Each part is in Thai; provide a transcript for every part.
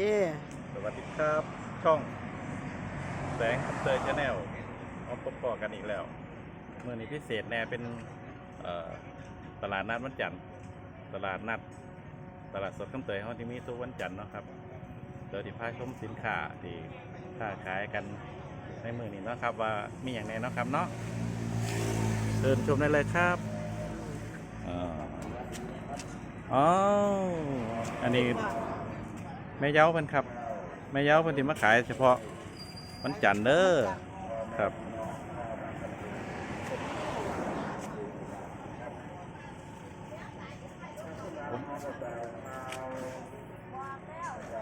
เคสวัสดีครับ ช่องแสงคัพเตอร์ชาแนลมาพบปอกันอีกแล้วเมื่อนี้พิเศษแน่เป็นตลาดนัดวันจันทร์ตลาดนัด ตลาดสดคัพเตยเขาที่มีทุกวันจันทร์เนาะครับเดี๋ยวที่พาชมสินค้าที่ค้าขายกันในมือนี้เนาะครับ ว่ามีอย่างไรเนาะครับเนาะเชิญชมได้เลยครับอ๋ออันนี้ แม่เย้าเพิ่นครับ แม่เย้าเพิ่นที่มาขายเฉพาะวันจันทร์เด้อครับ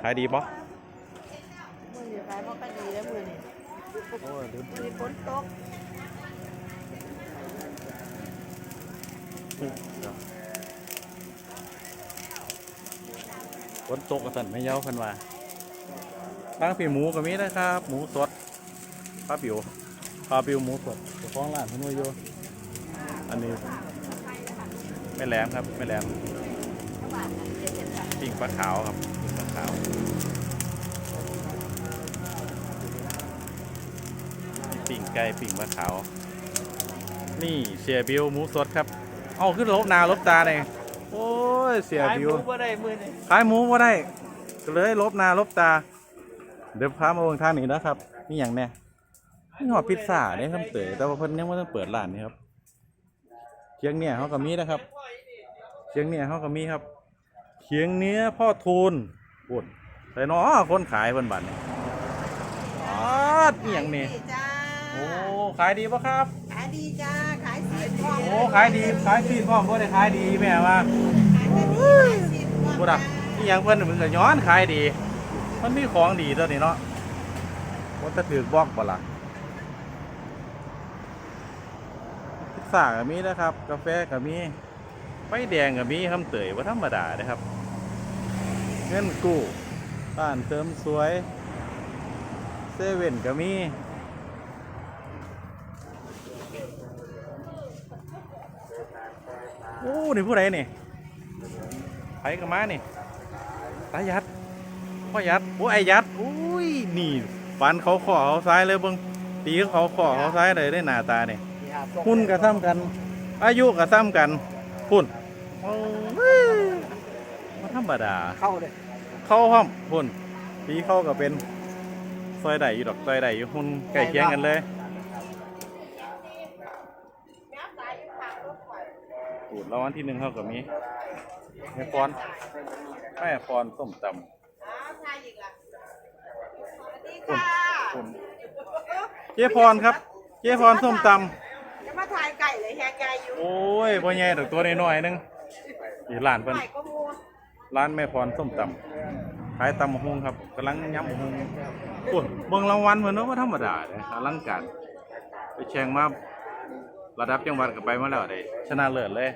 ขายดีปะมือนี่ขายบ่ค่อยดีแล้วมือนี่มือนี่ฝนตก ฝนตกกระสันแม่เย้าเพิ่นว่าตั้งปีหมูก็มีนะครับ หมูสดปลาปิวปลาปิวหมูสดเจ้าของร้านเพิ่นว่าอยู่อันนี้แม่แหลมครับแม่แหลมปิ่งปลาขาวครับปิ่งปลาขาวปิ่งไก่ปิ่งปลาขาว นี่เสียบิวหมูสดครับ เอาขึ้นลบหนาลบตาเลย โอ้ยเสียขายบิหว มูบ่ได้มือนี่ขายหมูว่าได้ก็เลยลบหนาลบตา เดี๋ยวพามาเบิ่งทางนี้นะครับนี่อย่างแน่นี่หอดพิซซ่าเนี่ยครับเต๋อแต่ว่าเพิ่นยังไม่ต้องเปิดร้านนี่ครับเคียงเนี่ยเขาก็มีนะครับเคียงเนี่ยเขาก็มีครับเขียงเนื้อพ่อทูลปุ่นแต่น้อคนขายเพิ่นบัตรนี่อ๋อนี่อย่างนี้จ้าโอ้ขายดีปะครับขายดีจ้า ขายสีทอง โอ้ขายดีขายฟีดพร้อมบ่ได้ขายดีแม่ว่าขายแต่ดีขายสีทองพูดอะนี่อย่างเพิ่นมึงก็ย้อนขายดี มันมีของดีตัวนี้เนาะว่าจะถือบอกบ่ล่ะพิซซ่าก็มีนะครับ กาแฟก็มีไฟแดงก็มีคำเตยว่าธรรมดานะครับ เงินกู้บ้านเติมสวยเซเว่นก็มี อ้นี่ผู้ใดนี่ไผกับมานี่ตายัดพ่อยัดโอ้ไอยัดอุ้ยนี่ฟันเขาขอเขาซ้ายเลยเบิ่งตีเขาขอเขาซ้ายเลยได้หน้าตาเนี่ยหุ่นกับซ้ำกัน อายุกับซ้ำกันหุ่นโอ้ยมาธรรมดาเข้าเลยเข้าห้อมหุ่นตีเข้ากับเป็นซอยใดอยู่ดอกซอยใดอยู่หุ่นใกล้เคียงกันเลย ปูดรางวัลที่หนึ่งเข้ากับมีแม่พรแม่พรส้มตำคุณคุณเจ๊พรครับ เจ๊พรส้มตจะมาถ่ายไก่เลยแฮไก่อยู่ำโอ้ยพ่อใหญ่ดอกตัวน้อยๆนึงนี่ร้านเพิ่นไก่ก็มูร้านแม่พรส้มตำขายตำมะฮุงครับกำลังย้ำมะฮุงปุ่นเบิ่งรางวัลเพิ่นเนาะว่าธรรมดาเลยอลังการไปแข่งมาระดับจังหวัดก็ไปมาแล้วได้ชนะเลิศเลย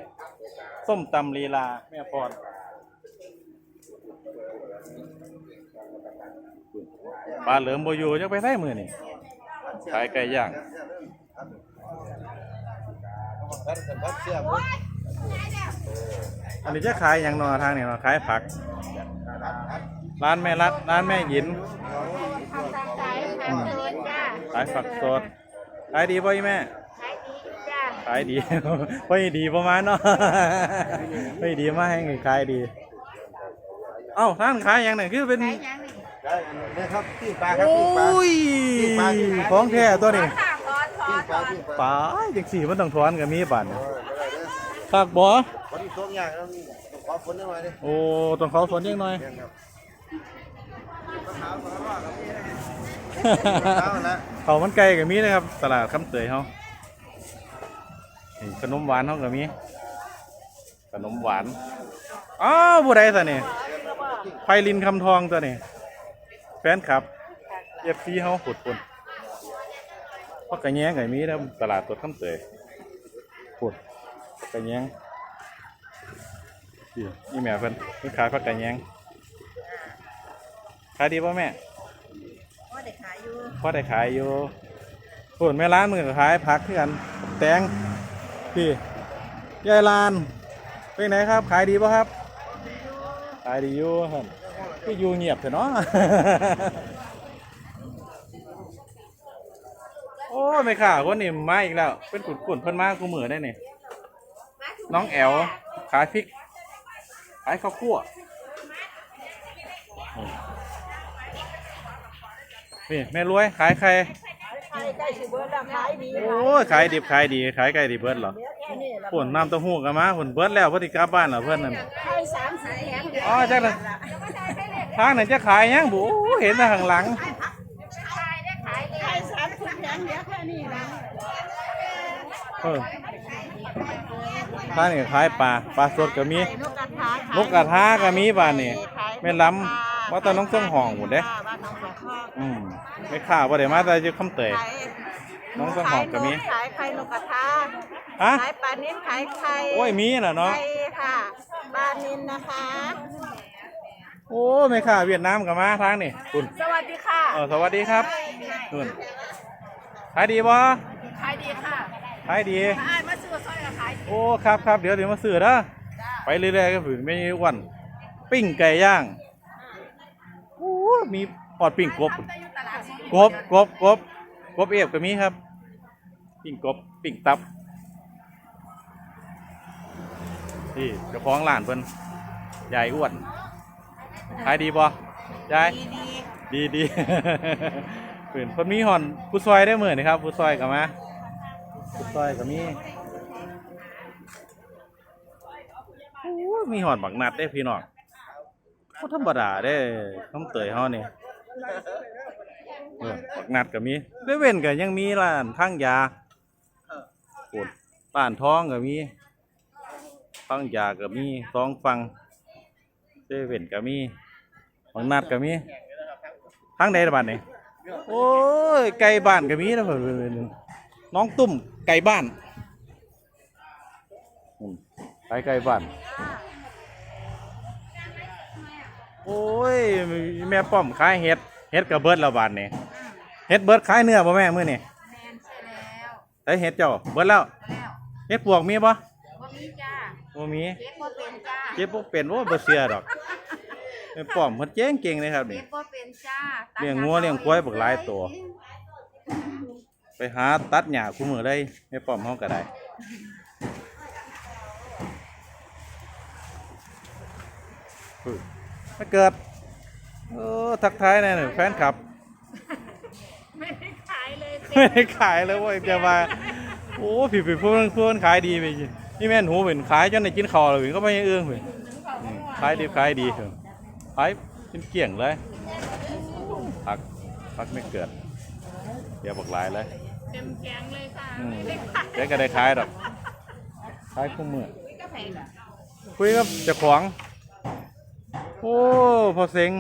ส้มตำลีลา แม่พรปลาเหลิมบ่อยู่จักไปไสมือนี่ขายไก่ย่างอันนี้จะขายอย่างนอทางนี่เนาะขายผัก ร้านแม่รัดร้านแม่หยินขายขายสลิดจ้า ขายผักสดขายดีป่ะแม่ขายดีจ้า ขายดี ไม่ดีประมาณเนาะไม่ดีมากให้ขายดี เอ้าท่านขายอย่างไหนคือเป็นขายยังนี่ได้นี่ครับปิ้งปลาครับโอปิ้งปลา้ยปิ้งปลาปิ้งปลา ของแท้ตัวนี้ข้าวทอนทอปิ้งนปลาปิ้งปลาป๋าจังสี่มันต้องทอนกับมีบัตรเออได้เลยคักบ่วันนี้ต้มยากต้องขอฝนได้ไหมดิโอ้ต้องเขาฝนยังหน่อยเรียนครับมะพร้าวมะพร้าวครับมะพร้าวนะ เขามันไก่กับมีนะครับ ตลาดคำเตยเขา นี่ขนมหวานเขากับมีขนมหวานอ้าวผู้ใดตัวนี่ไพลินคำทองตัวนี่แฟนคลับเอฟซีเขาขุดปุ่นพักกระแยงกับมีนะตลาดตัวคำเตยขุดกระแยงนี่นี่แม่เพิ่นเพิ่นขายพักกระแยงขายดีป่ะแม่ว่าได้ขายอยู่พอได้ขายอยู่ส่วนแม่ร้านมือก็ขายผักคือกันแตง พี่ยายลาน เป็นไหนครับ ขายดีป่ะครับ ขายดีอยู่ครับก็อยู่เงียบเถอะเนาะโอ้ไม่ค่ะคนนี้มาอีกแล้ว เป็นกุดกุ่นเพิ่นมากูเหมือได้นี่ยน้องแอลขายพริก ขายข้าวคั่วนี่แม่รวยขายใคร สิเบิดแล้วขายดีโอ้ยขายดิบขายดีขายไก่ดิบเบิดเหรอแค่นี้ละผลน้ำเต้าหู้กันมาผลเบิดแล้วเพิ่นสิกลับบ้านเหรอเพิ่นนั่นขายสามสี่แถมเดียวอ๋อจักเลยทางไหนจะขายยังบุเห็นแต่ข้างหลัง ขายสามสิบแถมเดียวแค่นี้ละเออทางนี่ขายปลาปลาสดก็มีนกกระทานกกระทาก็มีบ้านนี่แม่นลำว่าแตน้องเจ้งห้องหมดเด้บ้านน้องสองข้ออืมไม่ข่าวบ่ได้มาแต่จะคำเตยขาย น้องเจ้งห้องก็มีขายไข่นกกระทาฮะขายปลานิ่มขายไข่โอ้ยมีน่ะเนาะไข่ค่ะปลานินนะคะ โอ้ไม่ข่าเวียดนามก็มาทางนี่คุณสวัสดีค่ะเออสวัสดีครับนู่นขายดีบ่ขายดีค่ะขายดีถ้าอ้ายมาซื้อซอยก็ขายดีโอ้ครับครับเดี๋ยวเดี๋ยวมาซื้อเด้อไปเรื่อยๆก็ถึงไม่อ้วนปิ้งไก่ย่างโอ้มีปอดปิ้งกบจะอยู่ตลาดสดกบกบกบกบเอฟก็มีครับ ปิ้งกบปิ้งตับนี่เจ้าของร้านเพิ่นยายอ้วนขายดีบ่ยายดีดีดีดีเพิ่นเพิ่นมีหอนผู้ซอยได้เหมือนครับผู้ซอยก็มาผู้ซอยก็มีโอ้ยมีหอนบักนัดได้พี่น้องบ่ธรรมดาเด้น้ำเตยเฮานี่เออบักนัดก็มีเว้เว้นก็ยังมีร้านทางยา โอ้ร้านท้องก็มีทางยาก็มีสองฝั่งเซเว่นก็มีบักนัดก็มีทางใดละบานนี่โอ้ยไก่บ้านก็มีนะเพิ่นน้องตุ้มไก่บ้านไก่ไก่บ้านโอ้ยแม่ป้อมขายเห็ดเห็ดกับเบิดแล้วบ้านนี่เห็ดเบิดขายเนื้อบ่แม่เมื้อนี่ แล้วแต่เห็ดเจ้าเบิดแล้วแล้วเห็ดปวกมีบ่ว่ามีจ้าบ่มีเก็บบ่เป็นจ้าเจ็บบ่เป็นโอ้บ่เชื่อดอกแม่ป้อมเพิ่นเจ๋งเก่งเลยครับเก็นี่บบ่เป็นจ้าเลี้ยงงัวเลี้ยงควายบักหลายตัว ไปหาตัดหญ้าคู่มือได้แม่ป้อมเฮาก็ได้อุ้ยมาเกิดโอ้ทักทายแน่หนึ่งแฟนคลับ ไม่ได้ขายเลยไม่ได้ขายเลยเว่าจะมา โอ้ผิดผิดพูดพูดขายดีไปจินี่แม่นหูเป็นขายจนได้กินข้าวเลยก็ไม่เอื้องเลยขายดีขายดีเถอะขายเป็นเกลี่ยงเลยพักพักไม่เกิดเดี๋ยวบอกหลายเลยเต็มแกงเลยค่ะอืมไม่ได้ขายเดี๋ยวก็ได้ขายดอกขายคู่มือก็แพงคุยกับเจ้าของโอ้พอเซ็ง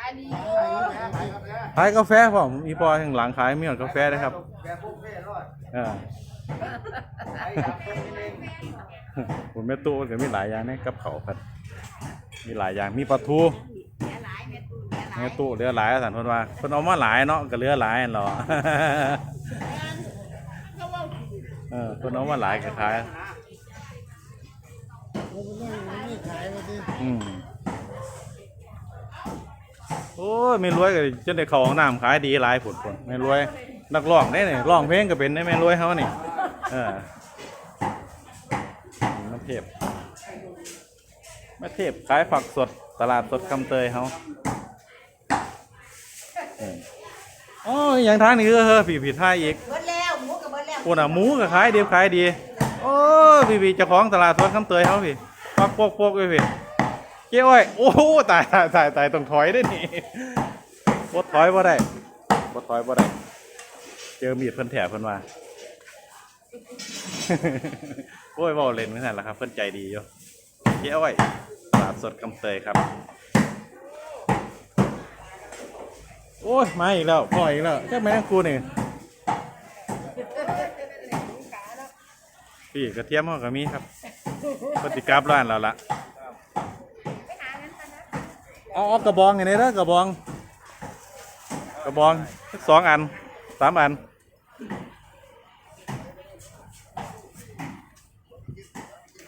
อันนี้ ขายกาแฟผมมีปอข้างหลังขายมีหอดกาแฟนะครับแกพุ่งเพ่รอดเออไอ้ดับตรงนี้เองผมแม่ตู้ก็มีหลายอย่างในกับเขาวครับมีหลายอย่างมีปลาทูเหลือหลายเม็ดตุ่นเหลือหลายแม่ตู้เหลือหลายสันเพิ่นว่าเพิ่นเอามาหลายเนาะก็เหลือหลายนั่นหรอเออเพิ่นเอามาหลายก็ขายอืม โอ้ยไม่รวยก็จนได้เข้าห้องน้ำขายดีหลายผุดผลไม่รวยนักร้องได้นี่ร้องเพลงก็เป็นได้แม่รวยเฮานี่เออน้ำเทพแม่เทพขายผักสดตลาดสดคำเตยเฮาเอออ๋ออย่างทางนี้ก็เฮ้อผีผีท่ายอีกเบิดแล้วหมูกับเบิดแล้วปวดอะหมูก็ขายดีขายดี โอ้ยพี่พี่เจ้าของตลาดสดคำเตยเขาพี่ปักปกปกเลยพี่ เจ้อ้อยโอ้โหตายตายตายตายต้องถอยได้นี่บดถอยบ่ได้บดถอยบ่ได้เจอมีดเพิ่นแถเพิ่นมาโอ้ยเว่าเล่นไม่ทันละครับ เพิ่นใจดีอยู่เจ้อ้อยตลาดสดคำเตยครับ โอ้ยมาอีกแล้วพ่ออีกแล้วเจ้าแม่งกูนี่พี่กระเทียมเขาก็มีครับปฏิกราบร้านเราละเอาเอากระบองไงเนี่ยนะกระบอง กระบองสักสองอันสามอัน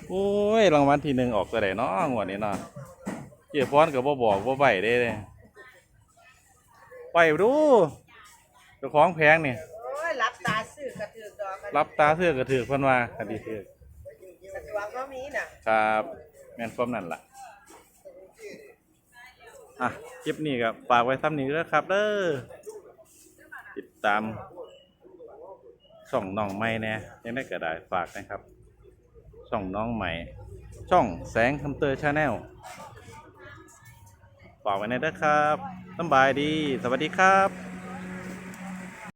โอ้ยรางวัลที่หนึ่งออกตัวไหนเนาะงวดนี้เนาะเจี๊ยพรก็บ่บอกบ่ใบได้เลยไปดูเจ้าของแพงนี่โอ้ยรับตาซื้อกระถือกดอกกันรับตาเสื้อกระถือเพิ่นว่าคดีถือสะดวกก็มีน่ะ ครับแม่นความนั่นล่ะ อะคลิปนี้ก็ฝากไว้ซ้ำนี้เด้วครับเด้อติดตามช่องน้องใหม่แน่ยังได้ก็ได้ฝากนะครับ ช่องน้องใหม่ ช่องแสงคำเตอร์ชาแนลฝากไว้ในเด้อครับสบายดี สวัสดีครับ